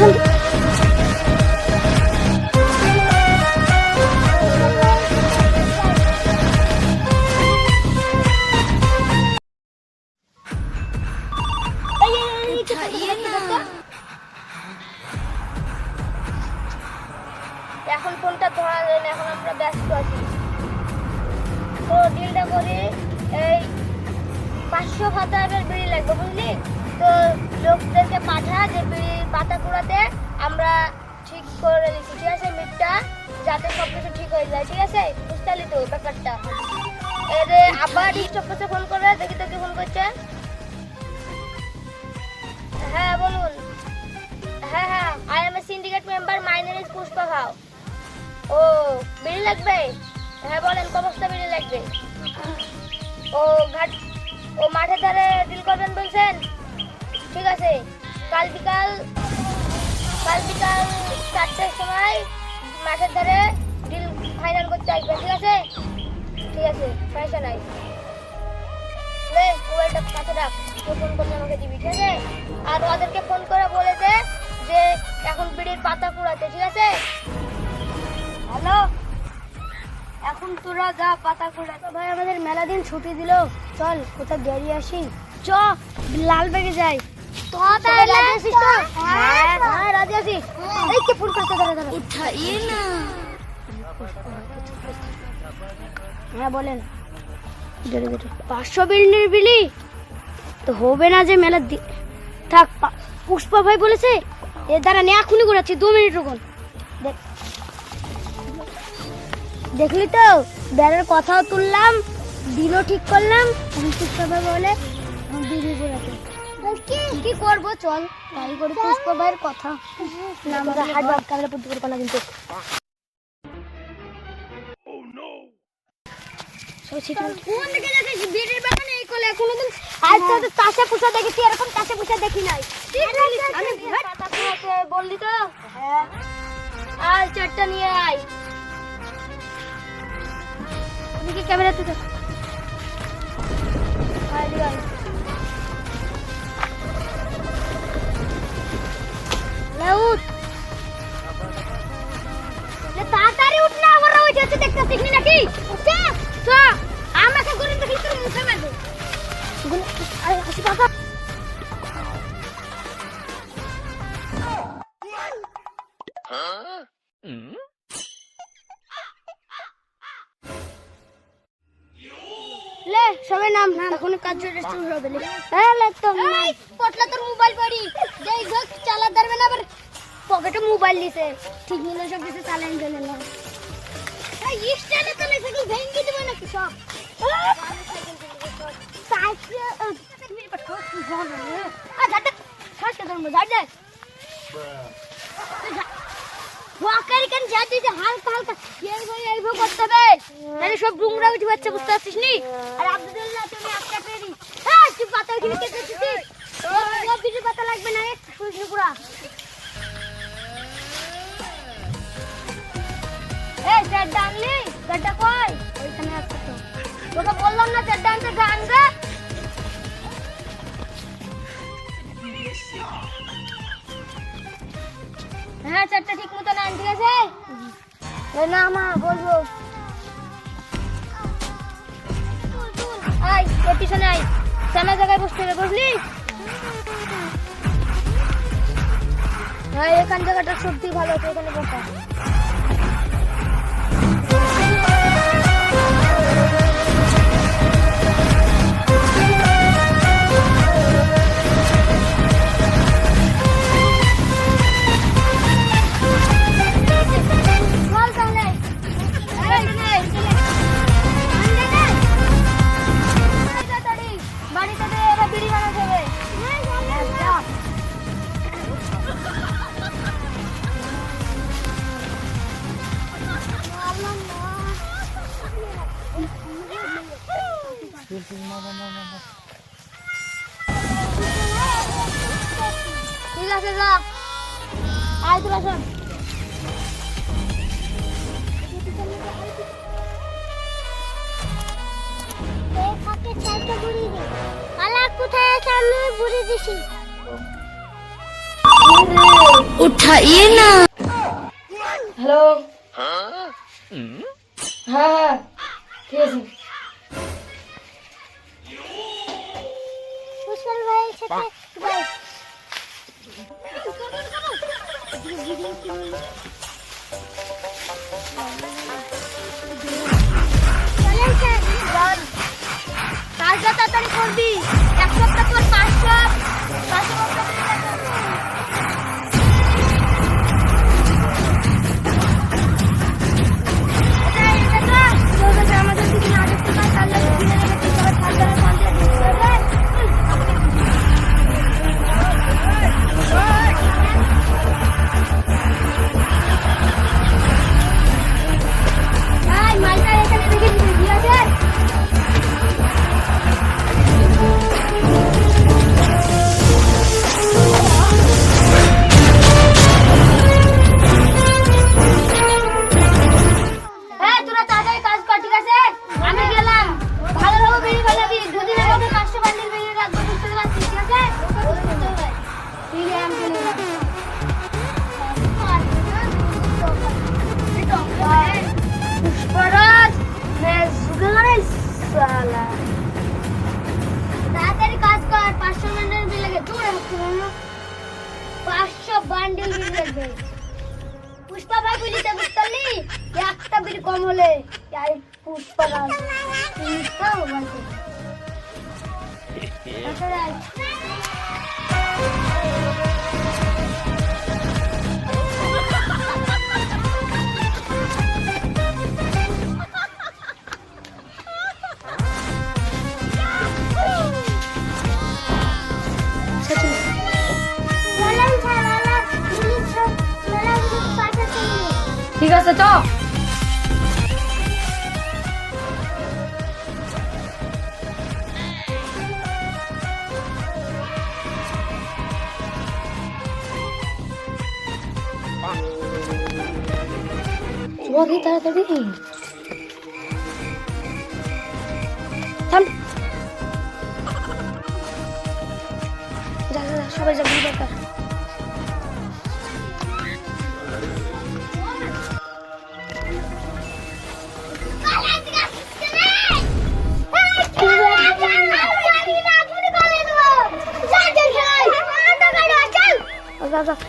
দেখো। এখন ফোনটা ধরা যায় এখন আমরা ব্যস্ত আছি তো ডিলটা করি, এই পাঁচশো ভাতাবের বিড়ি লাগবে, বুঝলি লোকদেরকে পাঠা যে পাতা কুড়াতে আমরা ঠিক করে দিচ্ছি, ঠিক আছে, মিটটা? যাতে সব কিছু ঠিক হয়ে যায়, ঠিক আছে? বুঝতে তো ব্যাপারটা? এরে আবার ডিস্টার্ব করছে ফোন করে, দেখি তো কি ফোন করছে। হ্যাঁ বলুন। হ্যাঁ হ্যাঁ I am a syndicate member my name is Pushpa Bhau ও, বিড়ি লাগবে? হ্যাঁ বলেন ক বস্তা বিড়ি লাগবে? ও, ঘাট, ও মাঠের ধারে ডিল করবেন কাল বিকাল কাল বিকাল চারটের সময় মাঠের ধারে ডিল ফাইনাল করতে আসবেন ঠিক আছে? ঠিক আছে সমস্যা নাই। লে মোবাইলটা কাছে রাখ তুই ফোন করলে আমাকে দিবি ঠিক আছে? আর ওদেরকে ফোন করে বলে দে যে এখন বিড়ির পাতা কুড়াতে ঠিক আছে? হ্যালো? এখন তোরা যা পাতা কুড়াতে ভাই আমাদের মেলা দিন ছুটি দিল। চল কোথাও বেরিয়ে আসি। চ লাল বেগে যাই। হ্যাঁ হ্যাঁ হ্যাঁ পাঁচশো বিল্ডির বিলি তো হবে না যে মেলা থাক পুষ্পা ভাই বলেছে এর দ্বারা নিয়ে এখনই ঘুরাচ্ছি দু মিনিট দেখ- দেখলি তো বেড়ার কথাও তুললাম দিনও ঠিক করলাম পুষ্পা ভাই বলে বিড়ি ঘুরাতে কি করব? চল তাই করি পুষ্পা ভাইয়ের কথা। না আমাদের হাট বাদ পড়তে পারব না কিন্তু বললি তো? হ্যাঁ। চারটা নিয়ে আয়। দেখি ক্যামেরাতে দেখ আয় দি আয় লে উঠ লে তাড়াতাড়ি উঠ না আবার ওই যাচ্ছে দেখতে শিখনি নাকি উঠে চ আমাকে করে দেখি তোর মুখে মারবে আরে হাসি লে সবাই নাম এখন কাজ শুরু হবে লে। হ্যাঁ লে তো। এই পটলা তোর মোবাইল পড়ি। যেই ঘর চালা ধরবে না আবার পকেটে মোবাইল দিছে ঠিক মতো সব কিছু চালান চলে না। এই স্ট্যান্ডে তো সাইকেল ভেঙে দিবে নাকি সব? সাইকেল তুমি পাঠো আ যাতে শ্বাস কে ধরবো যাই যাই। ওয়াকারি যে হালকা হালকা করতে হবে। সব উঠে পারছিস নি? আর হ্যাঁ কিছু লাগবে না তোকে বললাম না চারটা আনতে গান রে হ্যাঁ চারটা ঠিক মতো আন, ঠিক আছে? না, মা বলব আয় এর পিছনে আয়। সামনে জায়গায় বসতে হবে, বুঝলি? হ্যাঁ এখান জায়গাটা সত্যি ভালো আছে, এখানে বসা। চলে যা আয় তোরা শোন উঠাইয়ে না। হ্যালো। হ্যাঁ ঠিক আছে কুশল ভাই সাথে তাড়াতাড়ি করবি। এক সপ্তাহ পর পাঁচশো পাঁচশো বান্ডিল বিল লাগবে পুষ্পা ভাই বুঝিতে বুঝতে পারলি একটা বিল কম হলে এই পুষ্পা ভাই। পুষ্পা বলছে ওকে তাড়াতাড়ি। সবাই যাবি দরকার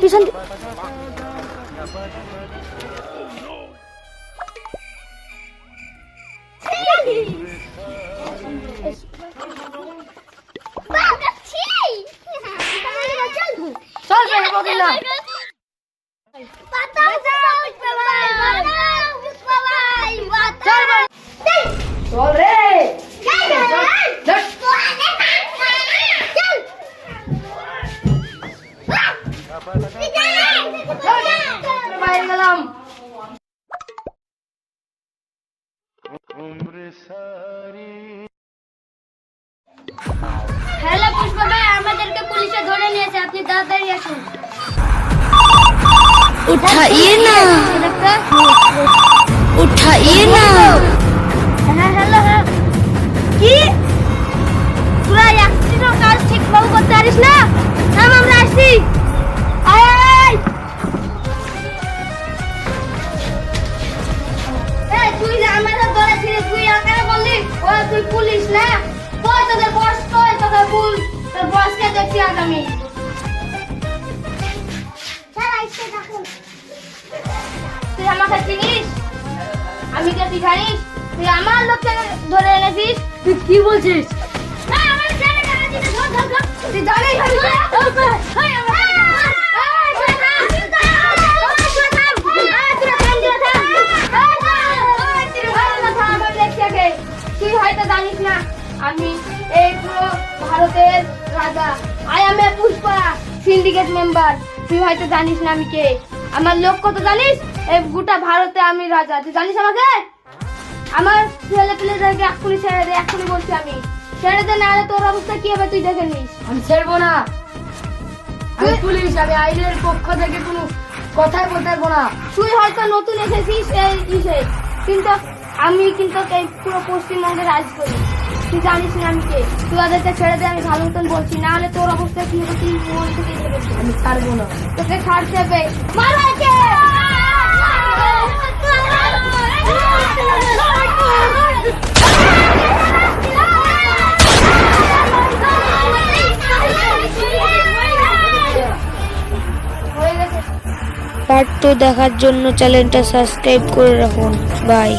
পিছন চল বদিলাম চল রে বাইরে গেলাম হ্যালো পুষ্পা ভাই আমাদেরকে পুলিশে ধরে নিয়েছে আপনি তাড়াতাড়ি আসুন उठाइए ना उठाइए ना হ্যাঁ হ্যালো হ্যাঁ কি তোরা একদিনও কাজ ঠিকভাবে করতে পারিস না নাম আমরা আসছি আয় আয় এই তুই যে আমাদের ধরেছিলি তুই একা বললি ও তুই পুলিশ না কই তোদের বস কই তোদের পুল তোর বসকে দেখছি আজ আমি তুই আমাকে চিনিস? আমি কে তুই জানিস তুই আমার লোককে ধরে এনেছিস? তুই কি বলছিস? তুই জানিস জানিস। না আমি এই পুরো ভারতের রাজা। I am a Pushpa syndicate member তুই হয়তো জানিস না আমি কে। আমার লক্ষ্য তো জানিস? এই গোটা ভারতে আমি রাজা। তুই জানিস আমাকে? আমার ছেলে পেলেদেরকে এক্ষুনি ছেড়ে দে এক্ষুনি বলছি আমি। ছেড়ে দে নাহলে তোর অবস্থা কি হবে তুই দেখে নিস। আমি ছেড়বো না। আমি পুলিশ আমি আইনের পক্ষ থেকে কোনো কথাই বলতে না। তুই হয়তো নতুন এসেছিস এই ইসে। কিন্তু আমি কিন্তু পুরো পশ্চিমবঙ্গে রাজ করি তুই জানিস না আমি কে। তুই ওদেরকে ছেড়ে দে, আমি ভালো মতন বলছি। না হলে তোর অবস্থা কি হবে, তুই মন থেকে আমি ছাড়বো না। তোকে ছাড়তে হবে মারা পার্ট টু দেখার জন্য চ্যানেলটা সাবস্ক্রাইব করে রাখুন। বাই।